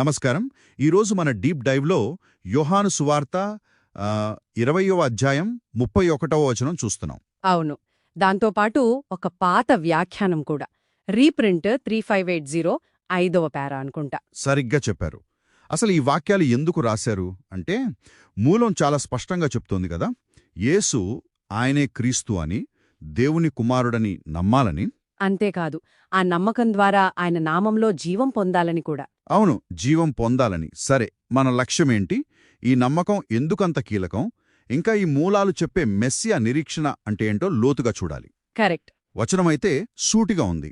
నమస్కారం. ఈరోజు మన డీప్ డైవ్లో యోహాను సువార్త ఇరవయో అధ్యాయం ముప్పై ఒకటవ వచనం చూస్తున్నాం. అవును. దాంతోపాటు ఒక పాత వ్యాఖ్యానం కూడా. Reprint three five eight zero ఐదవ పేర అనుకుంటా. సరిగ్గా చెప్పారు. అసలు ఈ వాక్యాలు ఎందుకు రాశారు అంటే మూలం చాలా స్పష్టంగా చెప్తోంది కదా. యేసు ఆయనే క్రీస్తు అని దేవుని కుమారుడని నమ్మాలని అంతేకాదు ఆ నమ్మకం ద్వారా ఆయన నామంలో జీవం పొందాలని కూడా. అవును జీవం పొందాలని. సరే మన లక్ష్యమేంటి? ఈ నమ్మకం ఎందుకంత కీలకం? ఇంకా ఈ మూలాలు చెప్పే మెస్సియా నిరీక్షణ అంటే ఏంటో లోతుగా చూడాలి. కరెక్ట్. వచనమైతే సూటిగా ఉంది.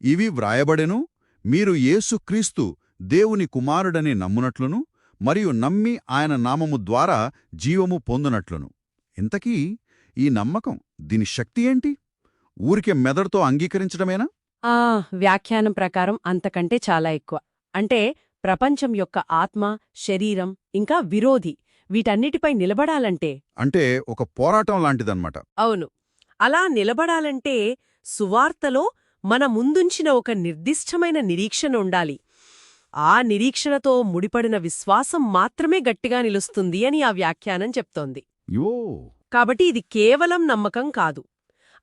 ఇవి వ్రాయబడెను మీరు యేసుక్రీస్తు దేవుని కుమారుడని నమ్మునట్లును మరియు నమ్మి ఆయన నామము ద్వారా జీవము పొందునట్లును. ఇంతకీ ఈ నమ్మకం దీని శక్తి ఏంటి? ఊరికే మెదడుతో అంగీకరించడమేనా? ఆ వ్యాఖ్యానం ప్రకారం అంతకంటే చాలా ఎక్కువ. అంటే ప్రపంచం యొక్క ఆత్మ శరీరం ఇంకా విరోధి వీటన్నిటిపై నిలబడాలంటే అంటే ఒక పోరాటం లాంటిదన్నమాట. అవును. అలా నిలబడాలంటే సువార్తలో మన ముందుంచిన ఒక నిర్దిష్టమైన నిరీక్షణ ఉండాలి. ఆ నిరీక్షణతో ముడిపడిన విశ్వాసం మాత్రమే గట్టిగా నిలుస్తుంది అని ఆ వ్యాఖ్యానం చెప్తోంది. యో! కాబట్టి ఇది కేవలం నమ్మకం కాదు.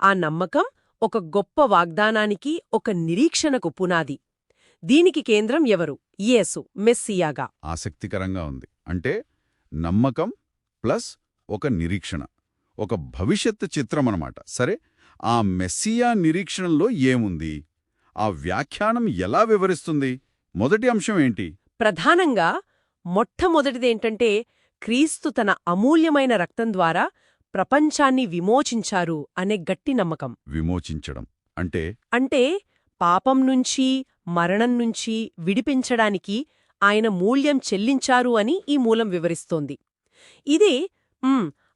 ఆ నమ్మకం ఒక గొప్ప వాగ్దానానికి ఒక నిరీక్షణకు పునాది. దీనికి కేంద్రం ఎవరు? యేసు మెస్సియాగా. ఆసక్తికరంగా ఉంది. అంటే నమ్మకం ప్లస్ ఒక నిరీక్షణ. ఒక భవిష్యత్ చిత్రం అన్నమాట. సరే ఆ మెస్సియా నిరీక్షణలో ఏముంది? ఆ వ్యాఖ్యానం ఎలా వివరిస్తుంది? మొదటి అంశం ఏంటి? ప్రధానంగా మొట్టమొదటిదేంటంటే క్రీస్తు తన అమూల్యమైన రక్తం ద్వారా ప్రపంచాన్ని విమోచించారు అనే గట్టి నమ్మకం. విమోచించడం. అంటే? అంటే పాపం నుంచి మరణం నుంచి విడిపించడానికి ఆయన మూల్యం చెల్లించారు అని ఈ మూలం వివరిస్తోంది. ఇదే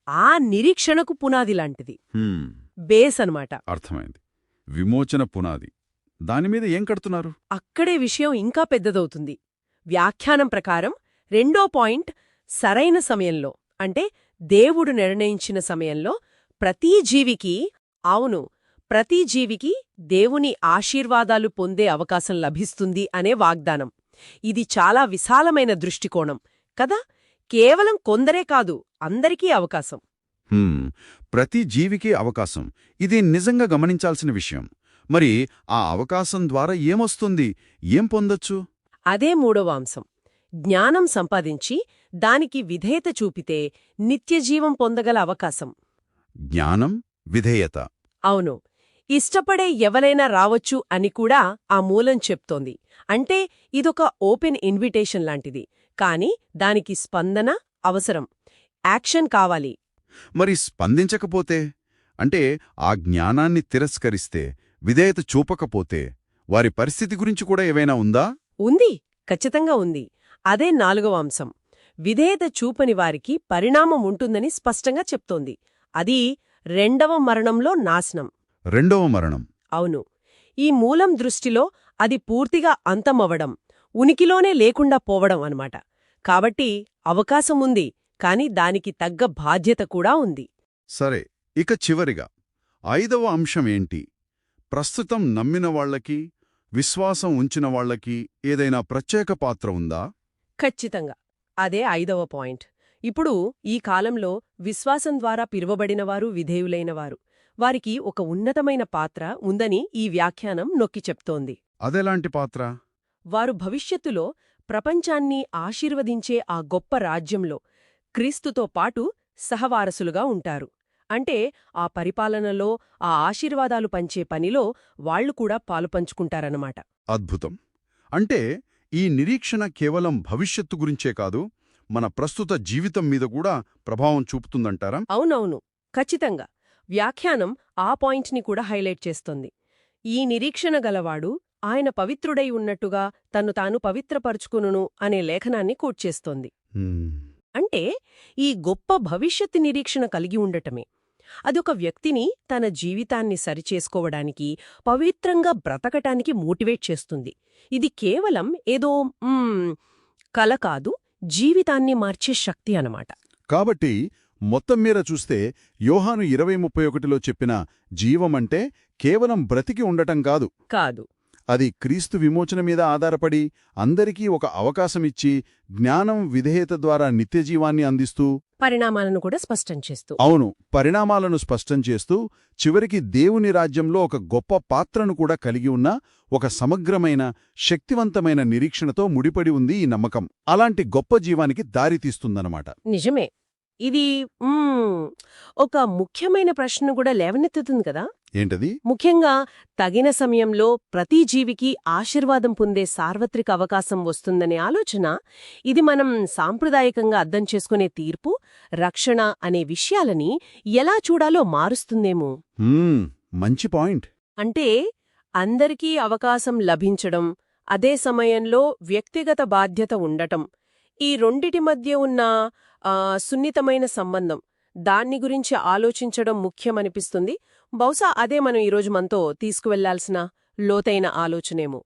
ఆ నిరీక్షణకు పునాది లాంటిది. బేస్ అన్నమాట. అర్థమైంది. విమోచన పునాది. దానిమీద ఏం కడుతున్నారు? అక్కడే విషయం ఇంకా పెద్దదవుతుంది. వ్యాఖ్యానం ప్రకారం రెండో పాయింట్ సరైన సమయంలో అంటే దేవుడు నిర్ణయించిన సమయంలో ప్రతి జీవికి అవును ప్రతి జీవికి దేవుని ఆశీర్వాదాలు పొందే అవకాశం లభిస్తుంది అనే వాగ్దానం. ఇది చాలా విశాలమైన దృష్టికోణం కదా? కేవలం కొందరే కాదు అందరికీ అవకాశం. ప్రతి జీవికి అవకాశం. ఇది నిజంగా గమనించాల్సిన విషయం. మరి ఆ అవకాశం ద్వారా ఏమొస్తుంది? ఏం పొందొచ్చు? అదే మూడవ అంశం. జ్ఞానం సంపాదించి దానికి విధేయత చూపితే నిత్యజీవం పొందగల అవకాశం. జ్ఞానం విధేయత. అవును. ఇష్టపడే ఎవరైనా రావచ్చు అని కూడా ఆ మూలం చెప్తోంది. అంటే ఇదొక ఓపెన్ ఇన్విటేషన్ లాంటిది. కాని దానికి స్పందన అవసరం. యాక్షన్ కావాలి. మరి స్పందించకపోతే? అంటే ఆ జ్ఞానాన్ని తిరస్కరిస్తే విధేయత చూపకపోతే వారి పరిస్థితి గురించి కూడా ఏవైనా ఉందా? ఉంది. ఖచ్చితంగా ఉంది. అదే నాలుగవ అంశం. విధేయత చూపని వారికి పరిణామం ఉంటుందని స్పష్టంగా చెప్తోంది. అది రెండవ మరణంలో నాశనం. రెండవ మరణం. అవును. ఈ మూలం దృష్టిలో అది పూర్తిగా అంతమవ్వడం ఉనికిలోనే లేకుండా పోవడం అన్నమాట. కాబట్టి అవకాశం ఉంది కాని దానికి తగ్గ బాధ్యత కూడా ఉంది. సరే ఇక చివరిగా. ఐదవ అంశం ఏంటి? ప్రస్తుతం నమ్మిన వాళ్ళకి విశ్వాసం ఉంచిన వాళ్ళకి ఏదైనా ప్రత్యేక పాత్ర ఉందా? ఖచ్చితంగా. అదే ఐదవ పాయింట్. ఇప్పుడు ఈ కాలంలో విశ్వాసం ద్వారా పిలువబడినవారు విధేయులైనవారు. వారికి ఒక ఉన్నతమైన పాత్ర ఉందని ఈ వ్యాఖ్యానం నొక్కి చెప్తోంది. అదెలాంటి పాత్ర? వారు భవిష్యత్తులో ప్రపంచాన్ని ఆశీర్వదించే ఆ గొప్ప రాజ్యంలో క్రీస్తుతో పాటు సహవారసులుగా ఉంటారు. అంటే ఆ పరిపాలనలో ఆ ఆశీర్వాదాలు పంచే పనిలో వాళ్ళు కూడా పాలుపంచుకుంటారన్నమాట. అద్భుతం. అంటే ఈ నిరీక్షణ కేవలం భవిష్యత్తు గురించే కాదు మన ప్రస్తుత జీవితం మీద కూడా ప్రభావం చూపుతుందంటారా? అవునవును. ఖచ్చితంగా. వ్యాఖ్యానం ఆ పాయింట్ని కూడా హైలైట్ చేస్తోంది. ఈ నిరీక్షణ గలవాడు ఆయన పవిత్రుడై ఉన్నట్టుగా తన్ను తాను పవిత్రపరుచుకునును అనే లేఖనాన్ని కోట్ చేస్తోంది. అంటే ఈ గొప్ప భవిష్యత్తు నిరీక్షణ కలిగి ఉండటమే. అదొక వ్యక్తిని తన జీవితాన్ని సరిచేసుకోవడానికి పవిత్రంగా బ్రతకటానికి మోటివేట్ చేస్తుంది. ఇది కేవలం ఏదో కల కాదు జీవితాన్ని మార్చే శక్తి అనమాట కాబట్టి మొత్తం మీద చూస్తే యోహాను ఇరవై ముప్పై ఒకటిలో చెప్పిన జీవమంటే కేవలం బ్రతికి ఉండటం కాదు. కాదు. అది క్రీస్తు విమోచన మీద ఆధారపడి అందరికీ ఒక అవకాశమిచ్చి జ్ఞానం విధేయత ద్వారా నిత్యజీవాన్ని అందిస్తూ పరిణామాలను కూడా స్పష్టం చేస్తూ. అవును పరిణామాలను స్పష్టం చేస్తూ చివరికి దేవుని రాజ్యంలో ఒక గొప్ప పాత్రను కూడా కలిగి ఉన్న ఒక సమగ్రమైన శక్తివంతమైన నిరీక్షణతో ముడిపడి ఉంది ఈ నమ్మకం. అలాంటి గొప్ప జీవానికి దారితీస్తుందన్నమాట నిజమే. ఇది ఒక ముఖ్యమైన ప్రశ్న కూడా లేవనెత్తుతుంది కదా. ఏంటది? ముఖ్యంగా తగిన సమయంలో ప్రతి జీవికి ఆశీర్వాదం పొందే సార్వత్రిక అవకాశం వస్తుందనే ఆలోచన ఇది మనం సాంప్రదాయకంగా అర్థం చేసుకునే తీర్పు రక్షణ అనే విషయాలని ఎలా చూడాలో మారుస్తుందేమో. మంచి పాయింట్. అంటే అందరికీ అవకాశం లభించడం అదే సమయంలో వ్యక్తిగత బాధ్యత ఉండటం ఈ రెండిటి మధ్య ఉన్న సున్నితమైన సంబంధం దాన్ని గురించి ఆలోచించడం ముఖ్యమనిపిస్తుంది. బహుశా అదే మనం ఈరోజు మనతో తీసుకువెళ్ళాల్సిన లోతైన ఆలోచనేమో.